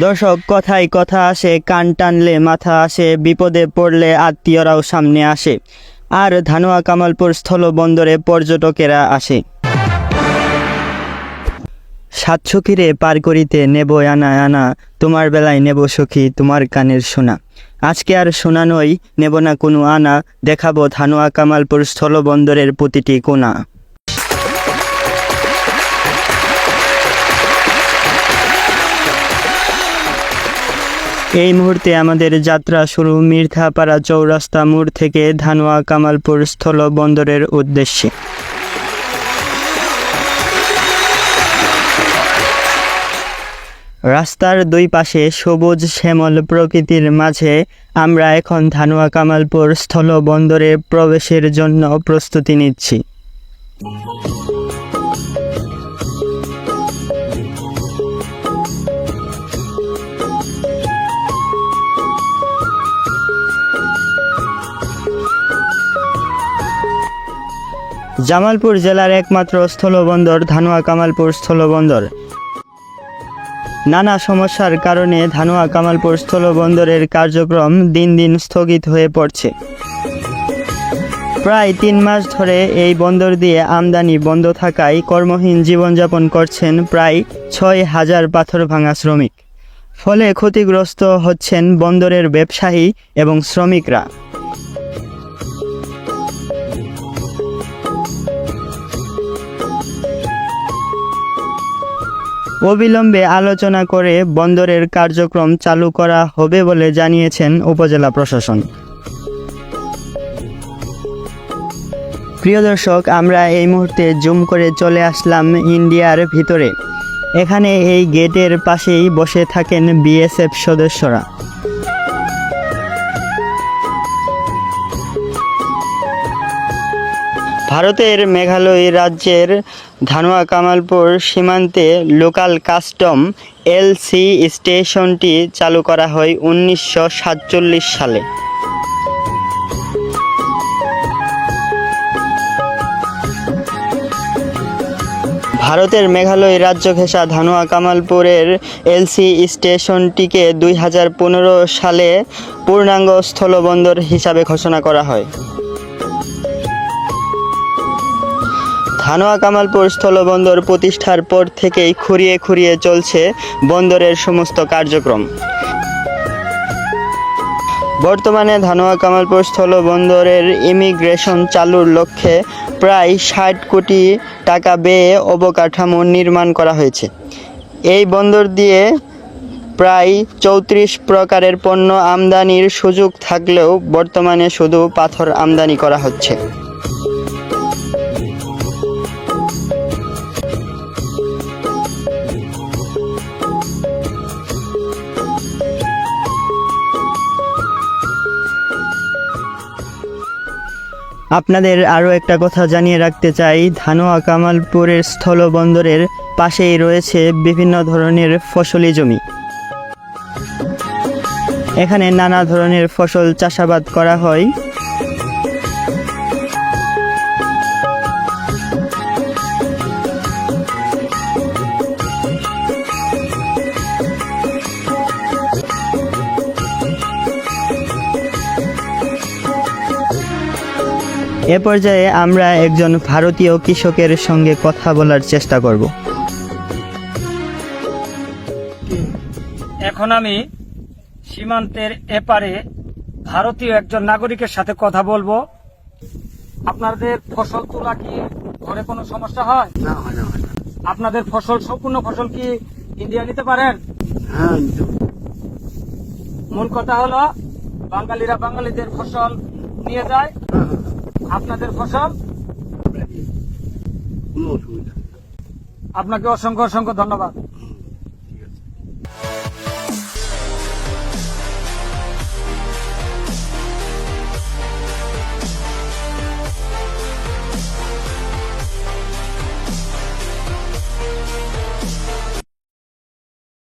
দর্শক, কথায় কথা আসে, কান টানলে মাথা আসে, বিপদে পড়লে আত্মীয়রাও সামনে আসে। আর ধানোয়া কামালপুর স্থলবন্দরে পর্যটকেরা আসে। সাত সখীরে পার করিতে নেব আনা আনা, তোমার বেলায় নেব সখী, তোমার কানের শোনা আজকে আর শোনা নই, নেব না কোনো আনা, দেখাবো ধানোয়া কামালপুর স্থলবন্দরের প্রতিটি কোনা। এই মুহূর্তে আমাদের যাত্রা শুরু মির্থাপাড়া চৌরাস্তা মোড় থেকে ধানোয়া কামালপুর স্থল বন্দরের উদ্দেশ্যে। রাস্তার দুই পাশে সবুজ শ্যামল প্রকৃতির মাঝে আমরা এখন ধানোয়া কামালপুর স্থল বন্দরে প্রবেশের জন্য প্রস্তুতি নিচ্ছি। জামালপুর জেলার একমাত্র স্থলবন্দর ধানোয়া কামালপুর স্থলবন্দর। নানা সমস্যার কারণে ধানোয়া কামালপুর স্থলবন্দরের কার্যক্রম দিন দিন স্থগিত হয়ে পড়ছে। প্রায় তিন মাস ধরে এই বন্দর দিয়ে আমদানি বন্ধ থাকায় কর্মহীন জীবনযাপন করছেন প্রায় ছয় হাজার পাথর ভাঙা শ্রমিক। ফলে ক্ষতিগ্রস্ত হচ্ছেন বন্দরের ব্যবসায়ী এবং শ্রমিকরা। অবিলম্বে আলোচনা করে বন্দরের কার্যক্রম চালু করা হবে বলে জানিয়েছেন উপজেলা প্রশাসন। প্রিয় দর্শক, আমরা এই মুহূর্তে জুম করে চলে আসলাম ইন্ডিয়ার ভিতরে। এখানে এই গেটের পাশেই বসে থাকেন বিএসএফ সদস্যরা। ভারতের মেঘালয় রাজ্যের ধানোয়া কামালপুর সীমান্তে লোকাল কাস্টম এলসি স্টেশনটি চালু করা হয় উনিশশো সাতচল্লিশ সালে। ভারতের মেঘালয় রাজ্য ঘেঁষা ধানোয়া কামালপুরের এলসি স্টেশনটিকে দুই হাজার পনেরো সালে পূর্ণাঙ্গ স্থলবন্দর হিসাবে ঘোষণা করা হয়। ধানোয়া কামালপুর স্থলবন্দর প্রতিষ্ঠার পর থেকেই খুঁড়িয়ে খুঁড়িয়ে চলছে বন্দরের সমস্ত কার্যক্রম। বর্তমানে ধানোয়া কামালপুর স্থলবন্দরের ইমিগ্রেশন চালুর লক্ষ্যে প্রায় ষাট কোটি টাকা ব্যয়ে অবকাঠামো নির্মাণ করা হয়েছে। এই বন্দর দিয়ে প্রায় চৌত্রিশ প্রকারের পণ্য আমদানির সুযোগ থাকলেও বর্তমানে শুধু পাথর আমদানি করা হচ্ছে। আপনাদের আরও একটা কথা জানিয়ে রাখতে চাই। ধানোয়া কামালপুরের স্থলবন্দরের পাশেই রয়েছে বিভিন্ন ধরনের ফসলি জমি। এখানে নানা ধরনের ফসল চাষাবাদ করা হয়। এ পর্যায়ে আমরা একজন ভারতীয় কৃষকের সঙ্গে কথা বলার চেষ্টা করব। এখন আমি সীমান্তের এপারে ভারতীয় একজন নাগরিকের সাথে কথা বলব। আপনাদের ফসল তোলা কি ঘরে কোনো সমস্যা হয়? না হয় না হয় না। আপনাদের ফসল সম্পূর্ণ ফসল কি ইন্ডিয়া নিতে পারেন? হ্যাঁ মূল কথা হলো বাঙালিরা বাঙালিদের ফসল নিয়ে যায়। হ্যাঁ, হ্যাঁ, আপনাদের ফসল। আপনাকে অসংখ্য অসংখ্য ধন্যবাদ